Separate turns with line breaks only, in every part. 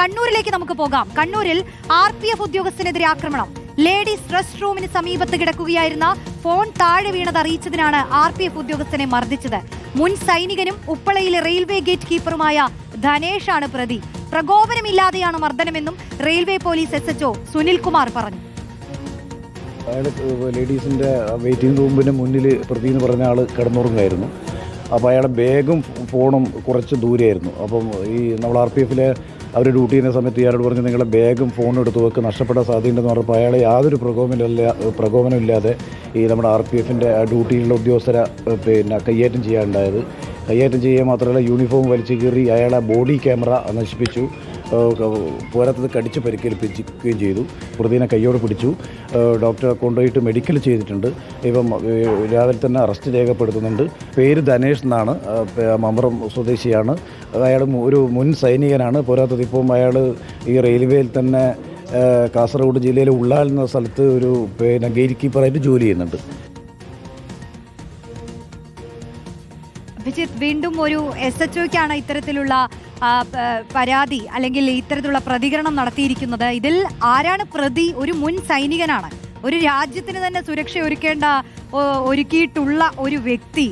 കണ്ണൂരിലേക്ക് നമുക്ക് പോകാം. കണ്ണൂരിൽ ആർ പി എഫ് ഉദ്യോഗസ്ഥനെതിരെ ആക്രമണം. ലേഡീസ് റെസ്റ്റ് റൂമിന് സമീപത്ത് കിടക്കുകയായിരുന്ന ഫോൺ താഴെ വീണത് അറിയിച്ചതിനാണ് ആർ പി എഫ് ഉദ്യോഗസ്ഥനെ മർദ്ദിച്ചത്. മുൻ സൈനികനും ഉപ്പളയിലെ റെയിൽവേ ഗേറ്റ് കീപ്പറുമായ ധനേഷാണ് പ്രതി. പ്രകോപനമില്ലാതെയാണ് മർദ്ദനമെന്നും railway police S H O Sunilkumar പറഞ്ഞു.
അയാൾ വെയിറ്റിംഗ് റൂമിന് മുന്നിൽ പ്രതി എന്ന് പറഞ്ഞ ആൾ കിടന്നുറങ്ങായിരുന്നു അപ്പോൾ അയാളുടെ ബാഗും ഫോണും കുറച്ച് ദൂരെയായിരുന്നു. അപ്പം ഈ നമ്മൾ ആർ പി എഫിലെ അവർ ഡ്യൂട്ടി ചെയ്യുന്ന സമയത്ത് ഇയാളോട് പറഞ്ഞു നിങ്ങളുടെ ബാഗും ഫോണും എടുത്ത് വെക്ക് നഷ്ടപ്പെടാൻ സാധ്യതയുണ്ടെന്ന് പറഞ്ഞപ്പോൾ അയാളെ യാതൊരു പ്രകോപനമില്ല പ്രകോപനമില്ലാതെ ഈ നമ്മുടെ ആർ പി എഫിന്റെ ഡ്യൂട്ടിയിലുള്ള ഉദ്യോഗസ്ഥരെ പിന്നെ കയ്യേറ്റം ചെയ്യാനുണ്ടായത്. കയ്യേറ്റം ചെയ്യുക മാത്രമല്ല യൂണിഫോം വലിച്ചു കീറി അയാളെ ബോഡി ക്യാമറ നശിപ്പിച്ചു. പോരാത്തത് കടിച്ച് പരിക്കേൽപ്പിക്കുകയും ചെയ്തു. പ്രതിനെ കയ്യോടെ പിടിച്ചു. ഡോക്ടറെ കൊണ്ടുപോയിട്ട് മെഡിക്കൽ ചെയ്തിട്ടുണ്ട്. ഇപ്പം രാവിലെ തന്നെ അറസ്റ്റ് രേഖപ്പെടുത്തുന്നുണ്ട്. പേര് ധനേഷ് എന്നാണ്. മമ്പറം സ്വദേശിയാണ്. അയാൾ ഒരു മുൻ സൈനികനാണ്. പോരാത്തത് ഇപ്പം അയാൾ ഈ റെയിൽവേയിൽ തന്നെ കാസർഗോഡ് ജില്ലയിലെ ഉള്ളാൽ എന്ന സ്ഥലത്ത് ഒരു പിന്നെ ഗേറ്റ് കീപ്പറായിട്ട് ജോലി ചെയ്യുന്നുണ്ട്.
അഭിജിത്ത് വീണ്ടും ഒരു എസ് എച്ച് ഒക്കാണ് ഇത്തരത്തിലുള്ള പരാതി അല്ലെങ്കിൽ ഇത്തരത്തിലുള്ള പ്രതികരണം നടത്തിയിരിക്കുന്നത്. ഇതിൽ ആരാണ് പ്രതി? ഒരു മുൻ സൈനികനാണ്. ഒരു രാജ്യത്തിന് തന്നെ സുരക്ഷ ഒരുക്കേണ്ട ഒരുക്കിയിട്ടുള്ള ഒരു വ്യക്തി.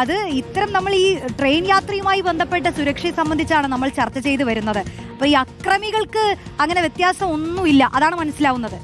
അത് ഇത്തരം നമ്മൾ ഈ ട്രെയിൻ യാത്രയുമായി ബന്ധപ്പെട്ട സുരക്ഷയെ സംബന്ധിച്ചാണ് നമ്മൾ ചർച്ച ചെയ്തു വരുന്നത്. അപ്പൊ ഈ അക്രമികൾക്ക് അങ്ങനെ വ്യത്യാസം ഒന്നുമില്ല. അതാണ് മനസ്സിലാവുന്നത്.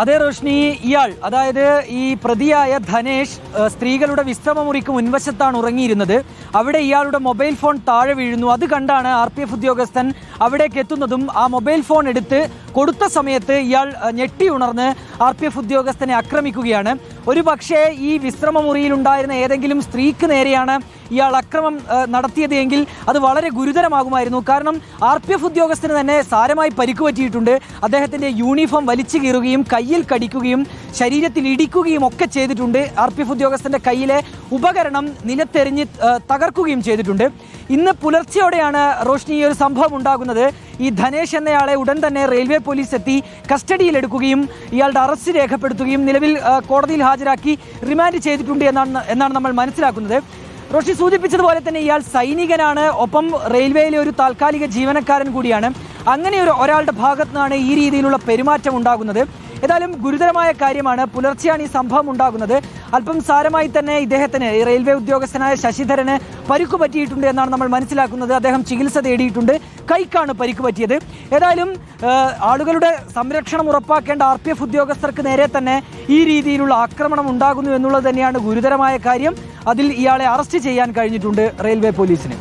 അതേ റോഷ്നി ഇയാൾ അതായത് ഈ പ്രതിയായ ധനേഷ് സ്ത്രീകളുടെ വിശ്രമമുറിക്ക് മുൻവശത്താണ് ഉറങ്ങിയിരുന്നത്. അവിടെ ഇയാളുടെ മൊബൈൽ ഫോൺ താഴെ വീഴുന്നു. അത് കണ്ടാണ് ആർ പി എഫ് ഉദ്യോഗസ്ഥൻ അവിടേക്ക് എത്തുന്നതും ആ മൊബൈൽ ഫോൺ എടുത്ത് കൊടുത്ത സമയത്ത് ഇയാൾ ഞെട്ടി ഉണർന്ന് ആർ പി എഫ് ഉദ്യോഗസ്ഥനെ ആക്രമിക്കുകയാണ്. ഒരു പക്ഷേ ഈ വിശ്രമമുറിയിൽ ഉണ്ടായിരുന്ന ഏതെങ്കിലും സ്ത്രീക്ക് നേരെയാണ് ഇയാൾ അക്രമം നടത്തിയത് എങ്കിൽ അത് വളരെ ഗുരുതരമാകുമായിരുന്നു. കാരണം ആർ പി എഫ് ഉദ്യോഗസ്ഥന് തന്നെ സാരമായി പരിക്ക് പറ്റിയിട്ടുണ്ട്. അദ്ദേഹത്തിന്റെ യൂണിഫോം വലിച്ചു കീറുകയും കയ്യിൽ കടിക്കുകയും ശരീരത്തിൽ ഇടിക്കുകയും ഒക്കെ ചെയ്തിട്ടുണ്ട്. ആർ പി എഫ് ഉദ്യോഗസ്ഥന്റെ കയ്യിലെ ഉപകരണം നിലത്തെറിഞ്ഞ് തകർക്കുകയും ചെയ്തിട്ടുണ്ട്. ഇന്ന് പുലർച്ചെയോടെയാണ് റോഷ്നി ഈ ഒരു സംഭവം ഉണ്ടാകുന്നത്. ഈ ധനേഷ് എന്നയാളെ ഉടൻ തന്നെ റെയിൽവേ പോലീസ് എത്തി കസ്റ്റഡിയിലെടുക്കുകയും ഇയാളുടെ അറസ്റ്റ് രേഖപ്പെടുത്തുകയും നിലവിൽ കോടതിയിൽ ഹാജരാക്കി റിമാൻഡ് ചെയ്തിട്ടുണ്ട് എന്നാണ് എന്നാണ് നമ്മൾ മനസ്സിലാക്കുന്നത്. റോഷി സൂചിപ്പിച്ചതുപോലെ തന്നെ ഇയാൾ സൈനികനാണ്. ഒപ്പം റെയിൽവേയിലെ ഒരു താൽക്കാലിക ജീവനക്കാരൻ കൂടിയാണ്. അങ്ങനെ ഒരു ഒരാളുടെ ഭാഗത്തു നിന്നാണ് ഈ രീതിയിലുള്ള പെരുമാറ്റം ഉണ്ടാകുന്നത്. ഏതായാലും ഗുരുതരമായ കാര്യമാണ് പുലർച്ചെയാണ് ഈ സംഭവം ഉണ്ടാകുന്നത്. അല്പം സാരമായി തന്നെ ഇദ്ദേഹത്തിന് ഈ റെയിൽവേ ഉദ്യോഗസ്ഥനായ ശശിധരന് പരിക്കു പറ്റിയിട്ടുണ്ട് എന്നാണ് നമ്മൾ മനസ്സിലാക്കുന്നത്. അദ്ദേഹം ചികിത്സ തേടിയിട്ടുണ്ട്. കൈക്കാണ് പരിക്ക് പറ്റിയത്. ഏതായാലും ആളുകളുടെ സംരക്ഷണം ഉറപ്പാക്കേണ്ട ആർ പി എഫ് ഉദ്യോഗസ്ഥർക്ക് നേരെ തന്നെ ഈ രീതിയിലുള്ള ആക്രമണം ഉണ്ടാകുന്നു എന്നുള്ളത് തന്നെയാണ് ഗുരുതരമായ കാര്യം. അതിൽ ഇയാളെ അറസ്റ്റ് ചെയ്യാൻ കഴിഞ്ഞിട്ടുണ്ട് റെയിൽവേ പോലീസിന്.